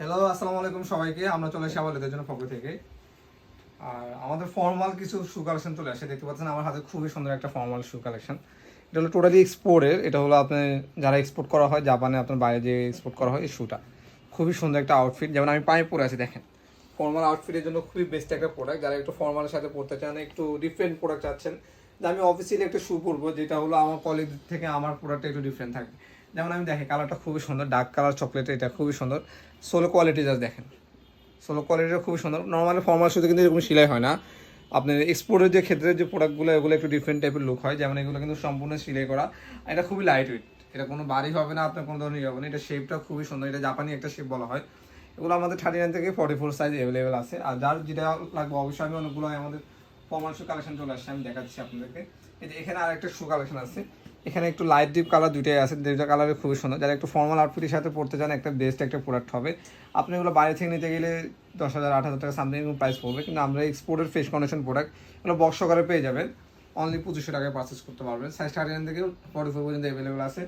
Hello আসসালামু আলাইকুম সবাইকে। আমরা চলে এসেছি আমাদের জন্য পক্ষ থেকে। আর আমাদের ফর্মাল কিছু শু কালেকশন চলে আসে। দেখতে পাচ্ছেন আমার হাতে খুবই সুন্দর একটা ফর্মাল শু কালেকশন এটা হলো টোটালি এক্সপোর্টের এটা হলো আপনার যারা এক্সপোর্ট করা হয়, জাপানে আপনার বাইরে যে এক্সপোর্ট করা হয় এই শুটা খুবই সুন্দর একটা আউটফিট যেমন আমি পায়ে পরে আছি, দেখেন। ফর্মাল আউটফিটের জন্য খুবই বেস্ট একটা প্রোডাক্ট যারা একটু ফর্মালের সাথে পড়তে চান, একটু ডিফারেন্ট প্রোডাক্ট চাচ্ছেন যে আমি অফিসিয়ালি একটা শু পরবো, যেটা হলো আমার কলেজ থেকে আমার প্রোডাক্টটা একটু ডিফারেন্ট থাকবে যেমন আমি দেখি কালারটা খুবই সুন্দর ডার্ক কালার চকলেট এটা খুবই সুন্দর। সোলো কোয়ালিটি জাস্ট দেখেন। সোলো কোয়ালিটিটা খুবই সুন্দর। নর্মালি ফর্মাল শুতে কিন্তু এরকম সেলাই হয় না। আপনার এক্সপোর্টের যে ক্ষেত্রে যে প্রোডাক্টগুলো এগুলো একটু ডিফারেন্ট টাইপের লুক হয়। যেমন এগুলো কিন্তু সম্পূর্ণ সিলাই করা। আর এটা খুবই লাইট ওয়েট এটা কোনো বাড়ি হবে না, আপনার কোনো ধরনের ইয়ে হবে না। এটা শেপটা খুবই সুন্দর। এটা জাপানি একটা শেপ বলা হয়। এগুলো আমাদের থার্টি নাইন থেকে ফর্টি ফোর সাইজ অ্যাভেলেবেল আছে। আর যার যেটা লাগবে, অবশ্যই আমি অনেকগুলো আমাদের ফর্মাল শু কালেকশন চলে আসছে। আমি দেখাচ্ছি আপনাদেরকে। এই যে এখানে আরেকটা শু কালেকশন আছে। এখানে একটু লাইট ডিপ কালার দুইটাই আছে। দুইটা কালারে খুবই সুন্দর। যারা একটু ফর্মাল আউটফিটের সাথে পড়তে চান, একটা বেস্ট একটা প্রোডাক্ট হবে। আপনি এগুলো বাইরে থেকে নিতে গেলে দশ হাজার, আট হাজার টাকা সামথিং প্রাইস পড়বে। কিন্তু আমরা এক্সপোর্টের ফেস কন্ডিশন প্রোডাক্ট এগুলো বক্স করে পেয়ে যাবেন। অনলি পঁচিশশো টাকায় পারচেস করতে পারবেন। সাইজ থার্টি নাইন থেকে ফর্টি ফোর পর্যন্ত অ্যাভেলেবেল আছে।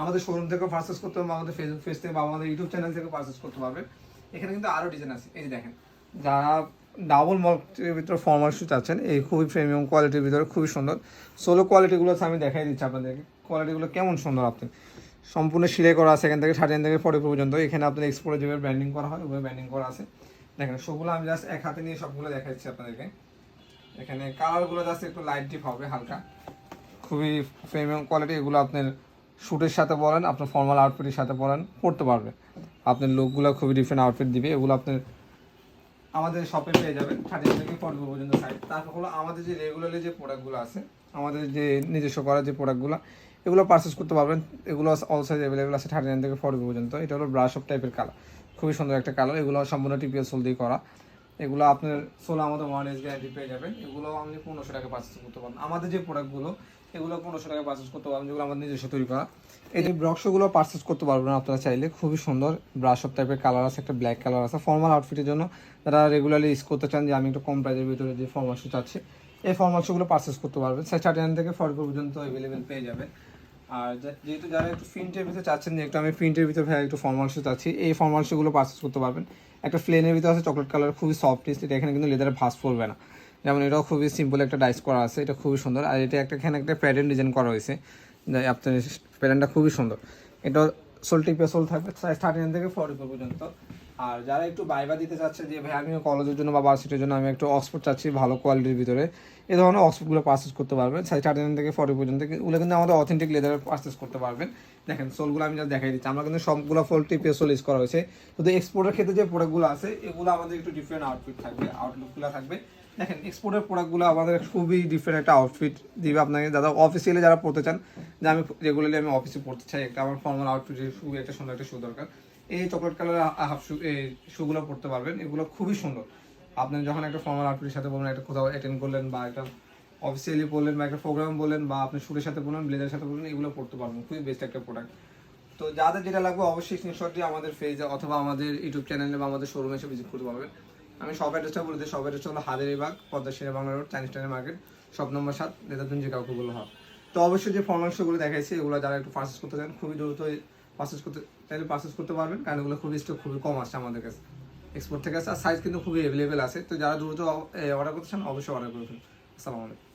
আমাদের শোরুম থেকেও পারচেস করতে পারবেন আমাদের ফেসবুক পেজ থেকে বা আমাদের ইউটিউব চ্যানেল থেকে পারচেস করতে পারবেন। এখানে কিন্তু আরও ডিজাইন আছে। এই যে দেখেন, যারা ডাবল মল্টের ভিতরে ফর্মাল শু চাচ্ছেন। এই খুবই প্রিমিয়াম কোয়ালিটির ভিতরে খুবই সুন্দর। সোলো কোয়ালিটিগুলো আমি দেখাই দিচ্ছি আপনাদেরকে। কোয়ালিটিগুলো কেমন সুন্দর আপনি? সম্পূর্ণ সিলাই করা আছে এখান থেকে থার্টি থেকে ফর্টি পর্যন্ত। এখানে আপনার এক্সপোর্টে যেভাবে ব্র্যান্ডিং করা হয় ওইভাবে ব্র্যান্ডিং করা আছে। দেখেন, সবগুলো আমি জাস্ট এক হাতে নিয়ে সবগুলো দেখাচ্ছি আপনাদেরকে। এখানে কালারগুলো জাস্ট একটু লাইট ডিপ হবে, হালকা। খুবই প্রিমিয়াম কোয়ালিটি এগুলো আপনার শ্যুটের সাথে বলেন, আপনার ফর্মাল আউটফিটের সাথে বলেন, পড়তে পারবে। আপনার লুকগুলো খুবই ডিফারেন্ট আউটফিট দিবে। এগুলো আপনার আমাদের শপে পেয়ে যাবেন থার্টিন থেকে ফর্টি পর্যন্ত সাইজ তারপর হলো আমাদের যে রেগুলারলি যে প্রোডাক্টগুলো আছে, আমাদের যে নিজস্ব করা যে প্রোডাক্টগুলো এগুলো পারচেস করতে পারবেন। এগুলো অল সাইজ অ্যাভেলেবেল আছে থার্টি নাইন থেকে ফর্টি পর্যন্ত। এটা হলো ব্রাশ অফ টাইপের কালার খুবই সুন্দর একটা কালার এগুলো সম্পূর্ণ টিপিএল সোল দিয়ে করা। এগুলো আপনার ষোলো আমাদের ওয়ান এস গ্যারান্টি পেয়ে যাবেন। এগুলো আপনি পনেরোশো টাকা পারচেস করতে পারবেন। আমাদের যে প্রোডাক্টগুলো এগুলো পনেরোশো টাকা পারচেস করতে পারবেন, যেগুলো আমাদের নিজস্ব তৈরি করা। এই যে ব্রক্সগুলো পারচেস করতে পারবেন আপনারা চাইলে, খুবই সুন্দর ব্রাশ অফ টাইপের কালার আছে, একটা ব্ল্যাক কালার আছে। ফর্মাল আউটফিটের জন্য যারা রেগুলারলি ইউজ করতে চান যে আমি একটু কম প্রাইসের ভিতরে যে ফর্মাল শু চাচ্ছি, এই ফর্মাল শুগুলো পারচেস করতে পারবেন। নাইন থেকে ফর্টি পর্যন্ত অ্যাভেলেবেল পেয়ে যাবেন। আর যেহেতু যারা একটু প্রিন্টের ভিতরে চাচ্ছেন যে একটু আমি প্রিন্টের ভিতরে ভাই একটু ফর্মাল চাচ্ছি, এই ফর্মাল শুগুলো পারচেস করতে পারবেন। একটা প্লেনের ভিতরে আছে চকলেট কালার খুবই সফট এটা এখানে কিন্তু লেদারে ভাস পড়বে না। যেমন এটাও খুবই সিম্পল একটা ডাইস করা আছে, এটা খুবই সুন্দর। আর এটা একটা এখানে একটা প্যাটার্ন ডিজাইন করা হয়েছে আপনার প্যাটার্নটা খুবই সুন্দর। এটা সোলটি পেসোল থাকবে সাইজ থার্টি নাইন থেকে ফর্টি পর্যন্ত। আর যারা একটু বাইবা দিতে চাচ্ছে যে, ভাই আমি কলেজের জন্য বা ভার্সিটির জন্য আমি একটু অক্সফোর্ড চাচ্ছি ভালো কোয়ালিটির ভিতরে, এ ধরনের অক্সফোর্ডগুলো পারচেস করতে পারবেন। সাইজ থার্টি নাইন থেকে ফর্টি পর্যন্ত ওগুলো কিন্তু আমাদের অথেন্টিক লেদারের পারচেস করতে পারবেন। দেখেন সোলগুলো আমি যা দেখাই দিচ্ছি। আমরা কিন্তু সবগুলো ফোল্টি পেসোল ইউজ করা হয়েছে। শুধু এক্সপোর্টের ক্ষেত্রে যে প্রোডাক্টগুলো আছে, এগুলো আমাদের একটু ডিফারেন্ট আউটফিট থাকবে আউটলুকগুলো থাকবে। দেখেন এক্সপোর্টের প্রোডাক্টগুলো আমাদের খুবই ডিফারেন্ট একটা আউটফিট দিবে আপনাকে। দাদা অফিসিয়ালি যারা পড়তে চান, যে আমি রেগুলারলি আমি অফিসে পড়তে চাই, একটা আমার ফর্মাল আউটফিটের খুবই একটা সুন্দর একটা শু দরকার। এই চকলেট কালার হাফ শু এই শুগুলো পড়তে পারবেন। এগুলো খুবই সুন্দর। আপনি যখন একটা ফর্মাল আউটফিটের সাথে বলবেন, একটা কোথাও অ্যাটেন্ড করলেন বা একটা অফিসিয়ালি বললেন বা একটা প্রোগ্রাম বললেন বা আপনি শুটের সাথে বললেন ব্লেজারের সাথে বললেন এগুলো পড়তে পারবেন। খুবই বেস্ট একটা প্রোডাক্ট তো যাদের যেটা লাগবে অবশ্যই স্ক্রিনশট দিয়ে আমাদের পেজে অথবা আমাদের ইউটিউব চ্যানেলে বা আমাদের শোরুমে এসে ভিজিট করতে পারবেন। আমি সব অ্যাড্রেসটা বলে দিই। সব অ্যাড্রেসটা হলো হাজারিবাগ পদ্মা সেরা বাংলা রোড চাইনিজ টাইনের মার্কেট সব নম্বর সাত যে কাউকে বলে হবে তো অবশ্যই যে ফর্মাল শোগুলো দেখাইছি, এগুলো যারা একটু পারচেস করতে চান, খুবই দ্রুত পারচেস করতে চাইলে পারচেস করতে পারবেন। কারণ এগুলো খুবই স্টক খুবই কম আসছে আমাদের কাছে। এক্সপোর্ট থেকে আসছে আর সাইজ কিন্তু খুবই অ্যাভেলেবেল আছে। তো যারা দ্রুত অর্ডার করতে চান, অবশ্যই অর্ডার করে ফেলুন। আসসালামু আলাইকুম।